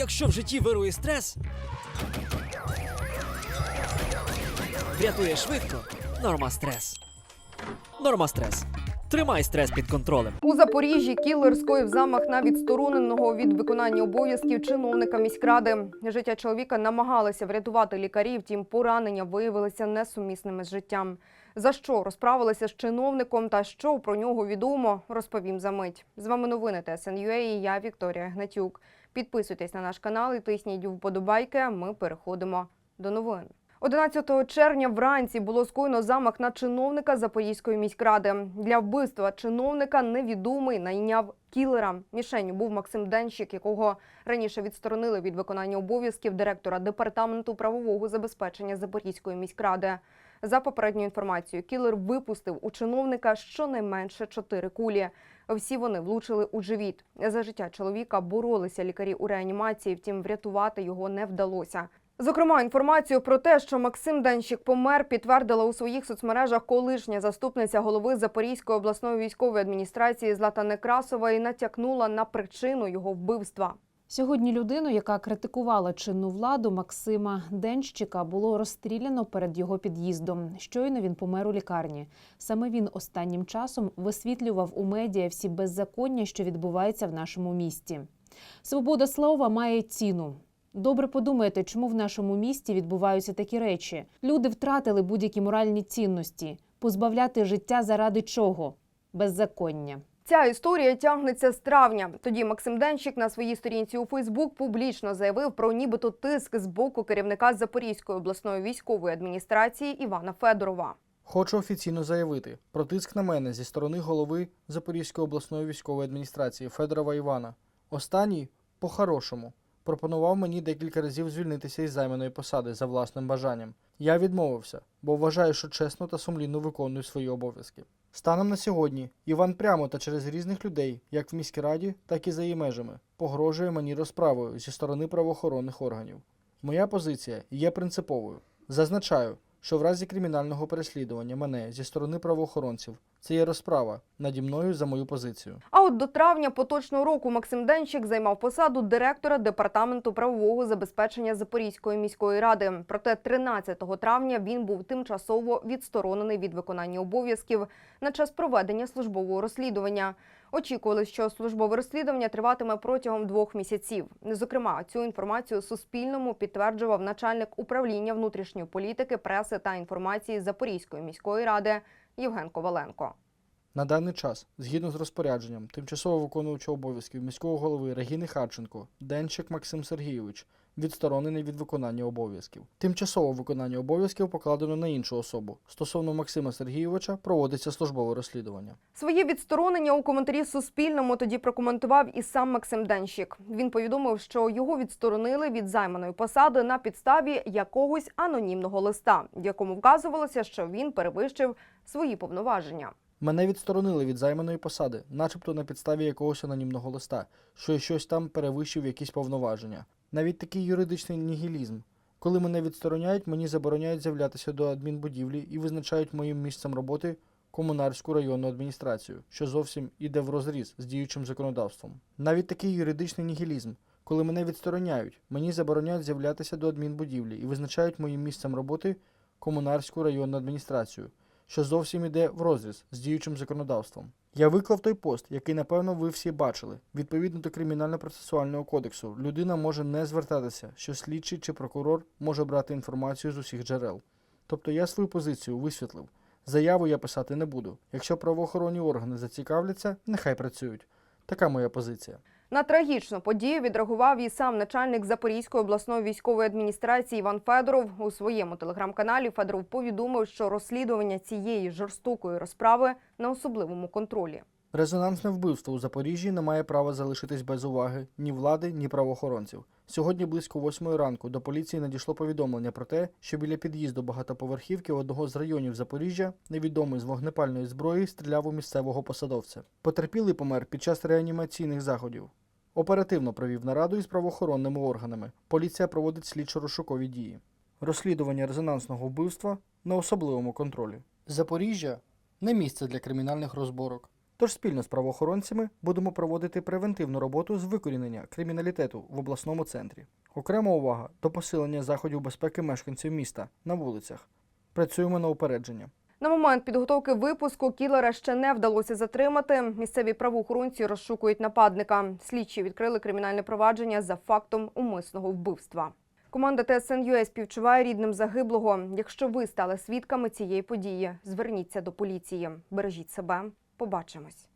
Якщо в житті вирує стрес, врятує швидко. Норма стрес. Норма стрес. Тримай стрес під контролем. У Запоріжжі кілер скоїв замах на відстороненого від виконання обов'язків чиновника міськради. Життя чоловіка намагалися врятувати лікарі, втім поранення виявилися несумісними з життям. За що розправилися з чиновником та що про нього відомо, розповім за мить. З вами новини ТСНЮА і я Вікторія Гнатюк. Підписуйтесь на наш канал і тисніть вподобайки. Ми переходимо до новин. 11 червня вранці було скоєно замах на чиновника Запорізької міськради. Для вбивства чиновника невідомий найняв кілера. Мішенью був Максим Денщик, якого раніше відсторонили від виконання обов'язків директора департаменту правового забезпечення Запорізької міськради. За попередньою інформацією, кілер випустив у чиновника щонайменше чотири кулі. Всі вони влучили у живіт. За життя чоловіка боролися лікарі у реанімації, втім врятувати його не вдалося. Зокрема, інформацію про те, що Максим Денщик помер, підтвердила у своїх соцмережах колишня заступниця голови Запорізької обласної військової адміністрації Злата Некрасова і натякнула на причину його вбивства. Сьогодні людину, яка критикувала чинну владу Максима Денщика, було розстріляно перед його під'їздом. Щойно він помер у лікарні. Саме він останнім часом висвітлював у медіа всі беззаконня, що відбувається в нашому місті. Свобода слова має ціну. Добре подумайте, чому в нашому місті відбуваються такі речі. Люди втратили будь-які моральні цінності. Позбавляти життя заради чого? Беззаконня. Ця історія тягнеться з травня. Тоді Максим Денщик на своїй сторінці у Фейсбук публічно заявив про нібито тиск з боку керівника Запорізької обласної військової адміністрації Івана Федорова. Хочу офіційно заявити про тиск на мене зі сторони голови Запорізької обласної військової адміністрації Федорова Івана. Останній, по-хорошому, пропонував мені декілька разів звільнитися із займаної посади за власним бажанням. Я відмовився, бо вважаю, що чесно та сумлінно виконую свої обов'язки. Станом на сьогодні Іван прямо та через різних людей, як в міській раді, так і за її межами, погрожує мені розправою зі сторони правоохоронних органів. Моя позиція є принциповою. Зазначаю, що в разі кримінального переслідування мене зі сторони правоохоронців це є розправа наді мною за мою позицію. А от до травня поточного року Максим Денщик займав посаду директора департаменту правового забезпечення Запорізької міської ради. Проте 13 травня він був тимчасово відсторонений від виконання обов'язків на час проведення службового розслідування. Очікували, що службове розслідування триватиме протягом двох місяців. Зокрема, цю інформацію Суспільному підтверджував начальник управління внутрішньої політики, преси та інформації Запорізької міської ради Євген Коваленко. На даний час, згідно з розпорядженням тимчасово виконуючого обов'язків міського голови Регіни Харченко, Денчик Максим Сергійович відсторонений від виконання обов'язків. Тимчасово виконання обов'язків покладено на іншу особу. Стосовно Максима Сергійовича проводиться службове розслідування. Своє відсторонення у коментарі Суспільному тоді прокоментував і сам Максим Денщик. Він повідомив, що його відсторонили від займаної посади на підставі якогось анонімного листа, в якому вказувалося, що він перевищив свої повноваження. Мене відсторонили від займаної посади, начебто на підставі якогось анонімного листа, що щось там перевищив якісь повноваження. Навіть такий юридичний нігілізм. Коли мене відстороняють, мені забороняють з'являтися до адмінбудівлі і визначають моїм місцем роботи комунарську районну адміністрацію, що зовсім іде в розріз з діючим законодавством. Навіть такий юридичний нігілізм. Коли мене відстороняють, мені забороняють з'являтися до адмінбудівлі і визначають моїм місцем роботи комунарську районну адміністрацію, що зовсім іде в розріз з діючим законодавством. Я виклав той пост, який, напевно, ви всі бачили. Відповідно до кримінально-процесуального кодексу, людина може не звертатися, що слідчий чи прокурор може брати інформацію з усіх джерел. Тобто я свою позицію висвітлив. Заяву я писати не буду. Якщо правоохоронні органи зацікавляться, нехай працюють. Така моя позиція. На трагічну подію відреагував і сам начальник Запорізької обласної військової адміністрації Іван Федоров. У своєму телеграм-каналі Федоров повідомив, що розслідування цієї жорстокої розправи на особливому контролі. Резонансне вбивство у Запоріжжі не має права залишитись без уваги ні влади, ні правоохоронців. Сьогодні близько восьмої ранку до поліції надійшло повідомлення про те, що біля під'їзду багатоповерхівки одного з районів Запоріжжя невідомий з вогнепальної зброї стріляв у місцевого посадовця. Потерпілий помер під час реанімаційних заходів. Оперативно провів нараду із правоохоронними органами. Поліція проводить слідчо-розшукові дії. Розслідування резонансного вбивства на особливому контролі. Запоріжжя не місце для кримінальних розборок. Тож спільно з правоохоронцями будемо проводити превентивну роботу з викорінення криміналітету в обласному центрі. Окрема увага до посилення заходів безпеки мешканців міста на вулицях. Працюємо на упередження. На момент підготовки випуску кілера ще не вдалося затримати. Місцеві правоохоронці розшукують нападника. Слідчі відкрили кримінальне провадження за фактом умисного вбивства. Команда ТСН співчуває рідним загиблого. Якщо ви стали свідками цієї події, зверніться до поліції. Бережіть себе. Побачимось.